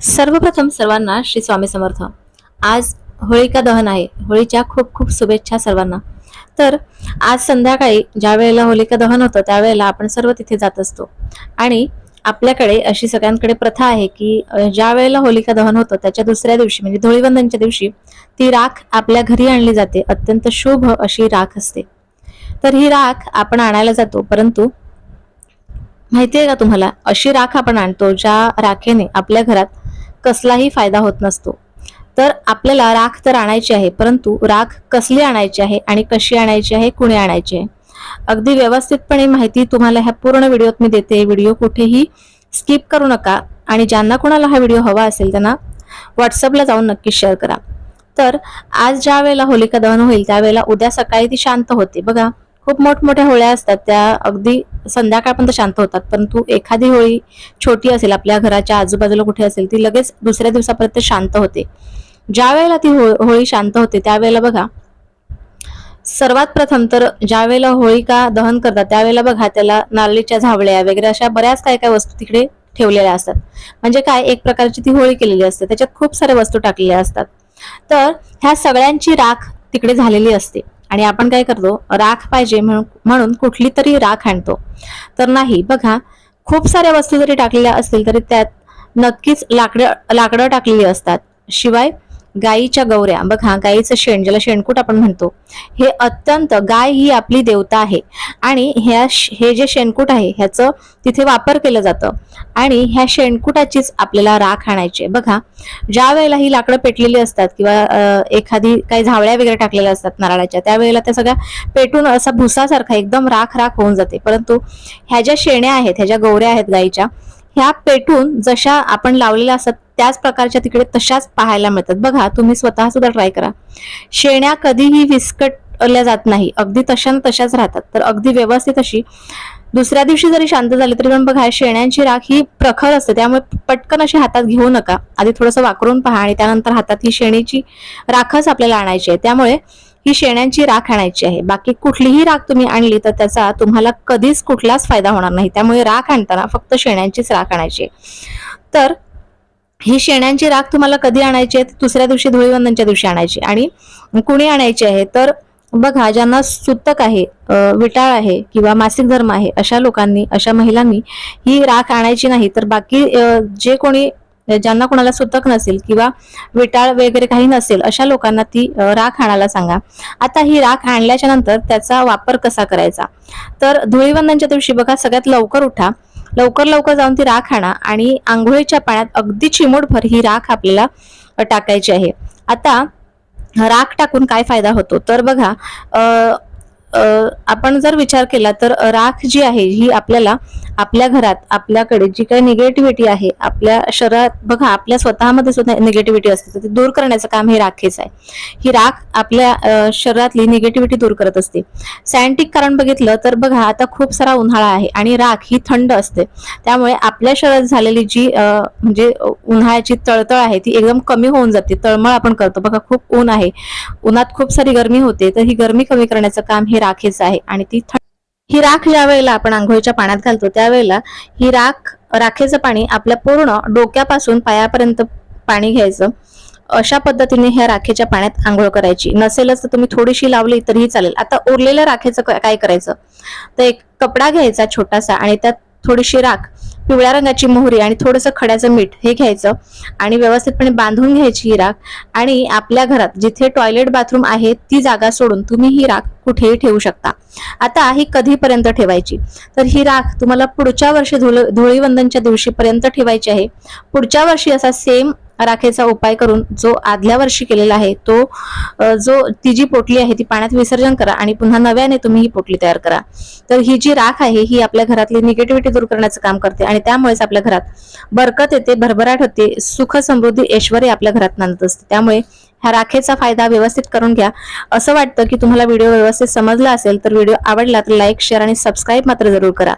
सर्वप्रथम सर्वांना श्री स्वामी समर्थ. आज होळिका दहन आहे. होळीच्या खूप खूप शुभेच्छा सर्वांना. तर आज संध्याकाळी ज्या वेळेला होलिका दहन होतं त्यावेळेला आपण सर्व तिथे जात असतो. आणि आपल्याकडे अशी सगळ्यांकडे प्रथा आहे की ज्या वेळेला होलिका दहन होतं त्याच्या दुसऱ्या दिवशी म्हणजे धुळीवंदनच्या दिवशी ती राख आपल्या घरी आणली जाते. अत्यंत शुभ अशी राख असते. तर ही राख आपण आणायला जातो परंतु माहितीये का तुम्हाला? अशी राख आपण आणतो ज्या राखेने आपल्या घरात कसलाही फायदा होत नसतो. तर आपल्याला राख तर आणायची आहे परंतु राख कसली आणायची आहे आणि कशी आणायची आहे कुणी आणायची आहे? अगदी व्यवस्थितपणे माहिती तुम्हाला ह्या पूर्ण व्हिडिओत मी देते. व्हिडिओ कुठेही स्किप करू नका आणि ज्यांना कोणाला हा व्हिडिओ हवा असेल त्यांना व्हॉट्सअपला जाऊन नक्की शेअर करा. तर आज ज्या वेळेला होलिका दहन होईल त्यावेळेला उद्या सकाळी ती शांत होते. बघा खूप मोठमोठ्या होळ्या असतात त्या अगदी संध्याकाळपर्यंत शांत होतात. परंतु एखादी होळी छोटी असेल आपल्या घराच्या आजूबाजूला कुठे असेल ती लगेच दुसऱ्या दिवसापर्यंत शांत होते. ज्या वेळेला ती हो- होळी शांत होते त्यावेळेला बघा सर्वात प्रथम तर ज्या वेळेला होळिका दहन करतात त्यावेळेला बघा त्याला नारळीच्या झावळ्या वगैरे अशा बऱ्याच काय काय वस्तू तिकडे ठेवलेल्या असतात. म्हणजे काय एक प्रकारची ती होळी केलेली असते त्याच्यात खूप साऱ्या वस्तू टाकलेल्या असतात. तर ह्या सगळ्यांची राख तिकडे झालेली असते. आणि आपण काय करतो? राख पाहिजे म्हणून म्हणून कुठली तरी राख आणतो. तर नाही बघा खूप साऱ्या वस्तू जरी टाकलेल्या असतील तरी त्यात नक्कीच लाकडं लाकडं टाकलेली असतात. शिवाय गाईच्या गौऱ्या. बघा गाईचं शेण ज्याला शेणकूट आपण म्हणतो हे अत्यंत गाय ही आपली देवता आहे. आणि ह्या हे जे शेणकूट आहे ह्याचं तिथे वापर केलं जातं. आणि ह्या शेणकुटाचीच आपल्याला राख आणायची बघा ज्या वेळेला ही लाकडं पेटलेली असतात किंवा एखादी काही झावळ्या वगैरे टाकलेल्या असतात नारळाच्या त्यावेळेला त्या सगळ्या पेटून असा भुसासारखा एकदम राख राख होऊन जाते. परंतु ह्या ज्या शेण्या आहेत ह्या ज्या गौऱ्या आहेत गाईच्या ह्या पेटून जशा आपण लावलेल्या असतात त्याच प्रकारच्या तिकडे तशाच पाहायला मिळतात. बघा तुम्ही स्वतः सुद्धा ट्राय करा. शेण्या कधीही विस्कटल्या जात नाही. अगदी तशा न तशाच राहतात. तर अगदी व्यवस्थित अशी दुसऱ्या दिवशी जरी शांत झाली तरी पण बघा शेण्यांची राख ही प्रखर असते. त्यामुळे पटकन अशी हातात घेऊ नका. आधी थोडंसं वाकरून पहा आणि त्यानंतर हातात ही शेणीची राखच आपल्याला आणायची आहे. त्यामुळे ही शेण्यांची राख आणायची आहे. बाकी कुठलीही राख तुम्ही आणली तर त्याचा तुम्हाला कधीच कुठलाच फायदा होणार नाही. त्यामुळे राख आणताना फक्त शेण्यांचीच राख आणायची तर ही शेण्यांची राख तुम्हाला कधी आणायची आहे? दुसऱ्या दिवशी धुळीवंदनच्या दिवशी आणायची आणि कुणी आणायची आहे? तर बघा ज्यांना सुतक आहे विटाळ आहे किंवा मासिक धर्म आहे अशा लोकांनी अशा महिलांनी ही राख आणायची नाही. तर बाकी जे कोणी ज्यांना कोणाला सुतक नसेल किंवा विटाळ वगैरे काही नसेल अशा लोकांना ती राख आणायला सांगा. आता ही राख आणल्याच्या नंतर त्याचा वापर कसा करायचा? तर धुळीवंदनच्या दिवशी बघा सगळ्यात लवकर उठा. लवकर लवकर जाऊन ती राख आणा आणि आंघोळीच्या पाण्यात अगदी चिमूटभर ही राख आपल्याला टाकायची आहे. आता राख टाकून काय फायदा होतो? तर बघा आपण जर विचार केला तर राख जी आहे ही आपल्याला आपल्या घरात आपल्याकडे जी काही निगेटिव्हिटी आहे आपल्या शरीरात बघा आपल्या स्वतःमध्ये सुद्धा निगेटिव्हिटी असते. तर ती दूर करण्याचं काम हे राखेच आहे. ही राख आपल्या शरीरातली निगेटिव्हिटी दूर करत असते. सायंटिक कारण बघितलं तर बघा आता खूप सारा उन्हाळा आहे आणि राख ही थंड असते. त्यामुळे आपल्या शरीरात झालेली जी म्हणजे उन्हाळ्याची तळतळ आहे ती एकदम कमी होऊन जाते. तळमळ आपण करतो. बघा खूप ऊन आहे. उन्हात खूप सारी गरमी होते तर ही गरमी कमी करण्याचं काम हे राखेच आहे. आणि ती ही राख ज्या वेळेला आपण आंघोळीच्या पाण्यात घालतो त्यावेळेला ही राख राखेचं पाणी आपल्या पूर्ण डोक्यापासून पायापर्यंत पाणी घ्यायचं. अशा पद्धतीने ह्या राखेच्या पाण्यात आंघोळ करायची. नसेलच तर तुम्ही थोडीशी लावली तरीही चालेल. आता उरलेल्या राखेचं काय करायचं? तर एक कपडा घ्यायचा छोटासा आणि त्यात थोडीशी राख. पिवळ्या रंगाची मोहरी आणि थोडंसं खड्याचं मीठ हे घ्यायचं आणि व्यवस्थितपणे बांधून घ्यायची ही राख. आणि आपल्या घरात जिथे टॉयलेट बाथरूम आहे ती जागा सोडून तुम्ही ही राख कुठेही ठेवू शकता. आता ही कधीपर्यंत ठेवायची? तर ही राख तुम्हाला पुढच्या वर्षी धुळ धुळीवंदनच्या दिवशीपर्यंत ठेवायची आहे. पुढच्या वर्षी असा सेम राखेचा उपाय करून जो आदल्या वर्षी केलेला आहे तो जो ती जी पोटली आहे ती पाण्यात विसर्जन करा आणि पुन्हा नव्याने तुम्ही ही पोटली तयार करा. तर ही जी राख आहे ही आपल्या घरातली निगेटिव्हिटी दूर करण्याचं काम करते आणि त्यामुळेच आपल्या घरात बरकत येते भरभराट होते सुख समृद्धी ऐश्वर्य आपल्या घरात नांदत असते. त्यामुळे ह्या राखेचा फायदा व्यवस्थित करून घ्या. असं वाटतं की तुम्हाला व्हिडिओ व्यवस्थित समजला असेल तर व्हिडिओ आवडला तर लाईक शेअर आणि सबस्क्राईब मात्र जरूर करा.